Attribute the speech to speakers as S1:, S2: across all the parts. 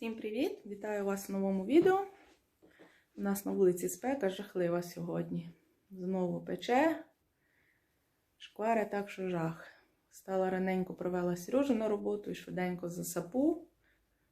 S1: Всім привіт! Вітаю вас в новому відео. У нас на вулиці спека жахлива сьогодні. Знову пече, шкваре так, що жах. Стала раненько провела Сережу на роботу і швиденько засапу,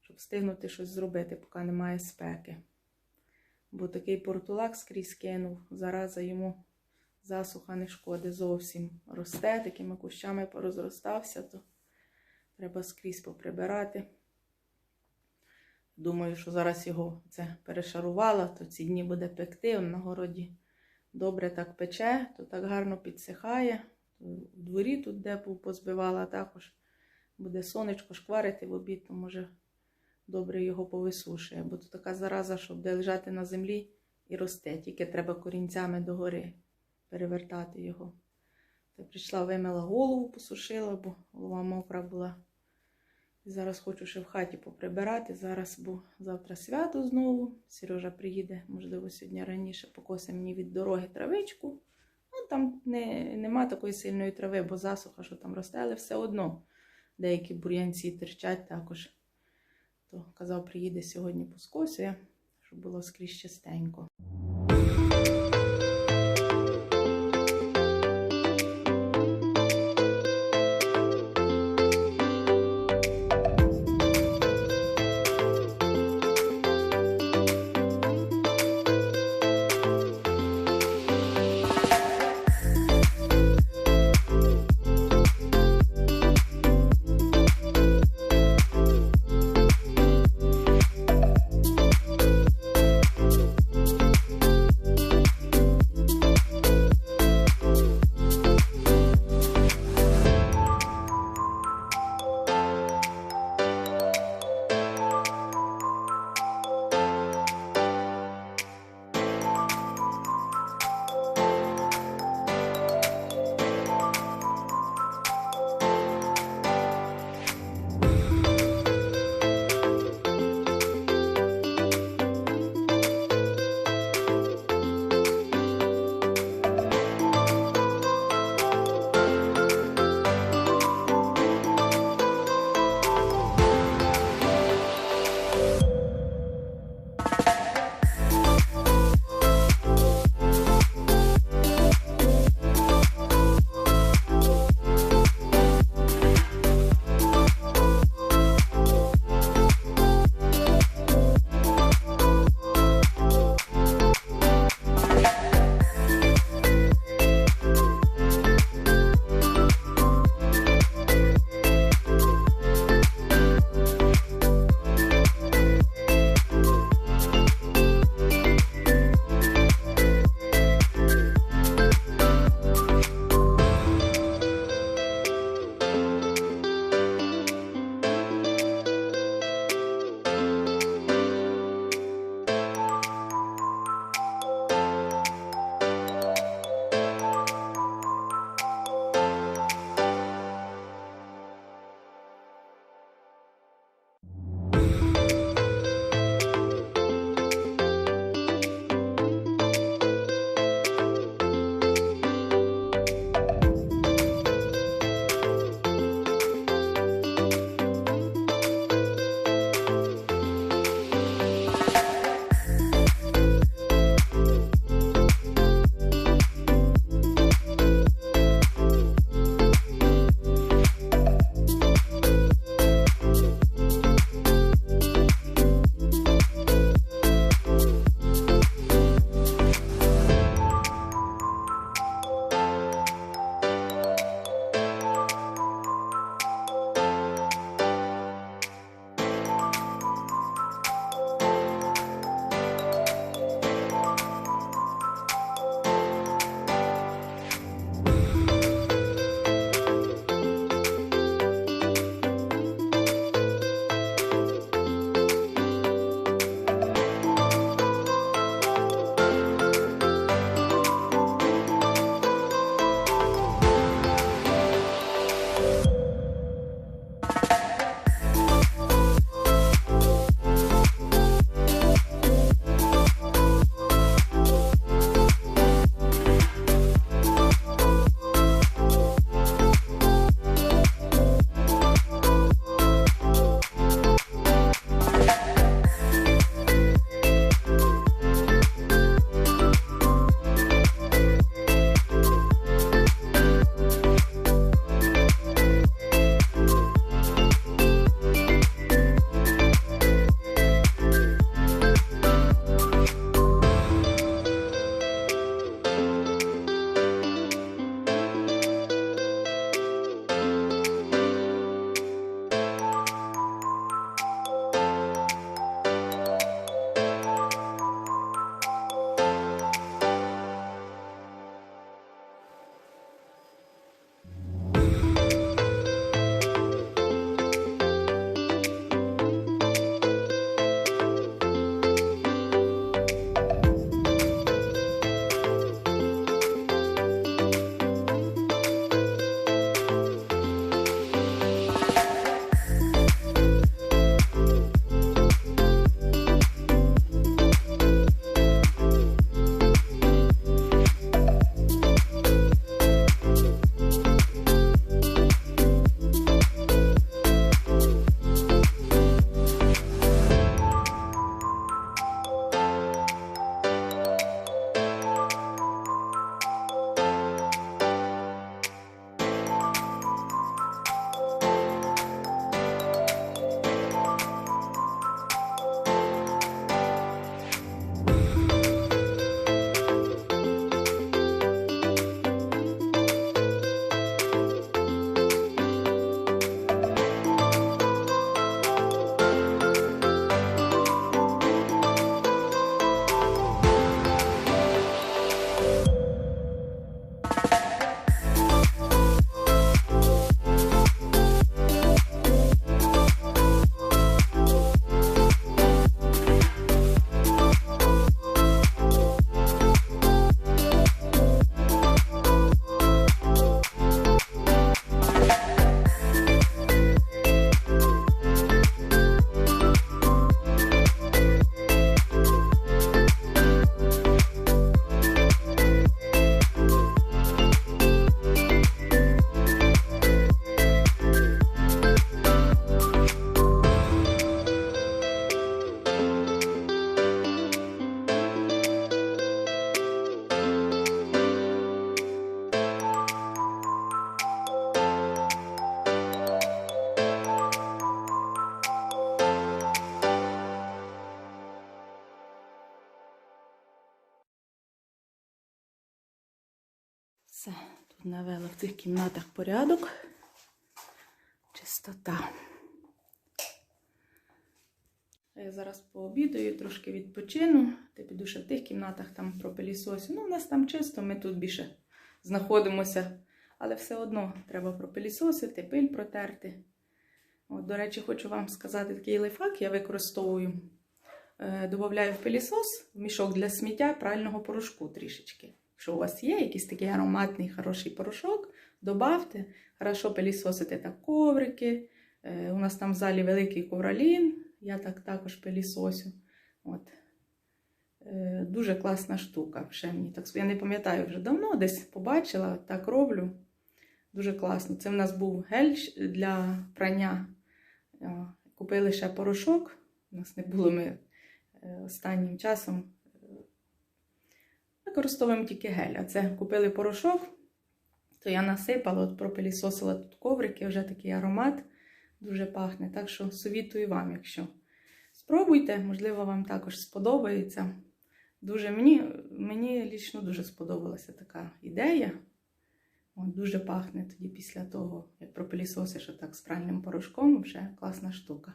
S1: щоб встигнути щось зробити, поки немає спеки. Бо такий портулак скрізь кинув. Зараза йому засуха не шкоди зовсім. Росте, такими кущами порозростався, то треба скрізь поприбирати. Думаю, що зараз його це перешарувала, то ці дні буде пекти. Он на городі добре так пече, то так гарно підсихає. В дворі тут, де позбивала, також буде сонечко шкварити в обід, то може добре його повисушує. Бо тут така зараза, що буде лежати на землі і росте. Тільки треба корінцями догори перевертати його. Та прийшла, вимила голову, посушила, бо голова мокра була. Зараз хочу ще в хаті поприбирати. Зараз, бо завтра свято знову. Сережа приїде, можливо, сьогодні раніше покосе мені від дороги травичку. Ну, там не, нема такої сильної трави, бо засуха, що там росте, але все одно деякі бур'янці терчать також. То казав, приїде сьогодні поскосює, щоб було скрізь чистенько. Все, тут навела в цих кімнатах порядок. Чистота. Я зараз пообідаю, трошки відпочину. Та піду ще в тих кімнатах там пропилісосю. Ну, у нас там чисто, ми тут більше знаходимося. Але все одно треба пропилісосити, пиль протерти. От, до речі, хочу вам сказати такий лайфхак, я використовую. Е, Добавляю в пилісос в мішок для сміття прального порошку трішечки. Якщо у вас є якийсь такий ароматний хороший порошок, добавте. Хорошо пилісосите так коврики. Е, У нас там в залі великий ковролін. Я так також пилісосю. От. Е, Дуже класна штука. Ще мені так я не пам'ятаю вже давно, десь побачила, так роблю. Дуже класно. Це в нас був гель для прання. Купили ще порошок. У нас не було ми е, останнім часом. Використовуємо тільки гель. А це купили порошок, то я насипала, от пропилісосила тут коврики, вже такий аромат дуже пахне. Так що совітую вам, якщо спробуйте, можливо, вам також сподобається. Дуже мені, мені лічно дуже сподобалася така ідея. От, дуже пахне тоді після того, як пропилісосиш отак з пральним порошком, вже класна штука.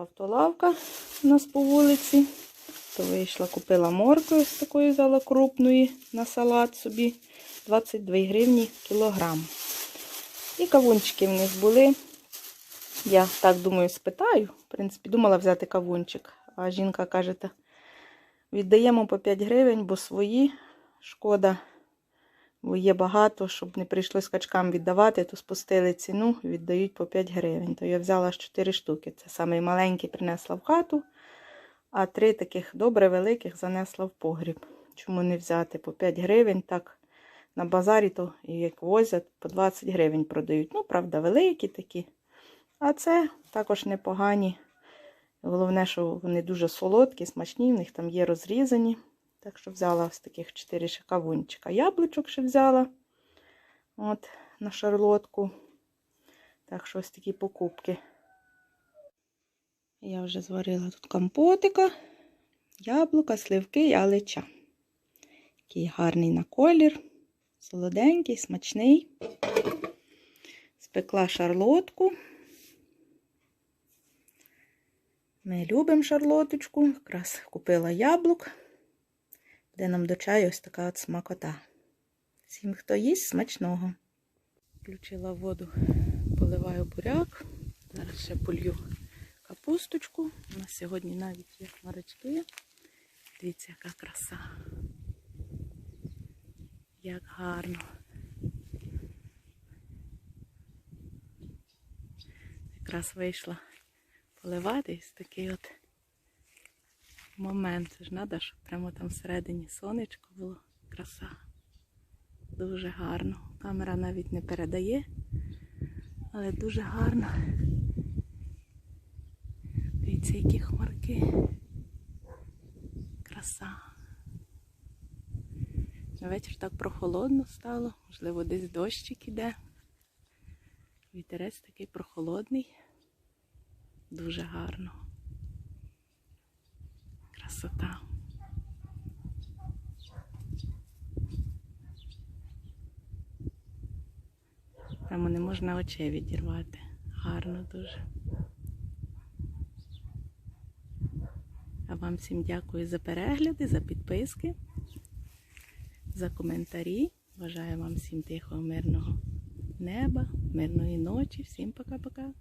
S1: Автолавка у нас по вулиці. То вийшла, купила моркви ось такої взяла крупної на салат собі. 22 гривні кілограм. І кавунчики в них були. Я так думаю, спитаю. В принципі, думала взяти кавунчик. А жінка каже, віддаємо по 5 гривень, бо свої шкода, бо є багато, щоб не прийшлось качкам віддавати, то спустили ціну, віддають по 5 гривень. То я взяла аж 4 штуки. Це самий маленький принесла в хату, а три таких добре великих занесла в погріб. Чому не взяти по 5 гривень? Так на базарі то як возять, по 20 гривень продають. Ну, правда, великі такі. А це також непогані. Головне, що вони дуже солодкі, смачні, в них там є розрізані. Так що взяла ось таких 4 ще кавунчика. Яблучок ще взяла от, на шарлотку. Так що ось такі покупки. Я вже зварила тут компотика, яблука, сливки, ялича. Такий гарний на колір, солоденький, смачний. Спекла шарлотку. Ми любимо шарлоточку. Якраз купила яблук. Де нам до чаю ось така от смакота. Всім, хто їсть, смачного. Включила воду, поливаю буряк. Зараз ще полью капусточку. У нас сьогодні навіть є хмарочки. Дивіться, яка краса. Як гарно. Якраз вийшла поливати. Ось такий от момент. Це ж треба, щоб прямо там всередині сонечко було. Краса. Дуже гарно. Камера навіть не передає, але дуже гарно. Дивіться, які хмарки. Краса. На вечір так прохолодно стало, можливо, десь дощик іде. Вітерець такий прохолодний. Дуже гарно. Красота. Прямо не можна очей відірвати. Гарно дуже. А вам всім дякую за перегляди, за підписки, за коментарі. Бажаю вам всім тихого, мирного неба, мирної ночі. Всім пока-пока.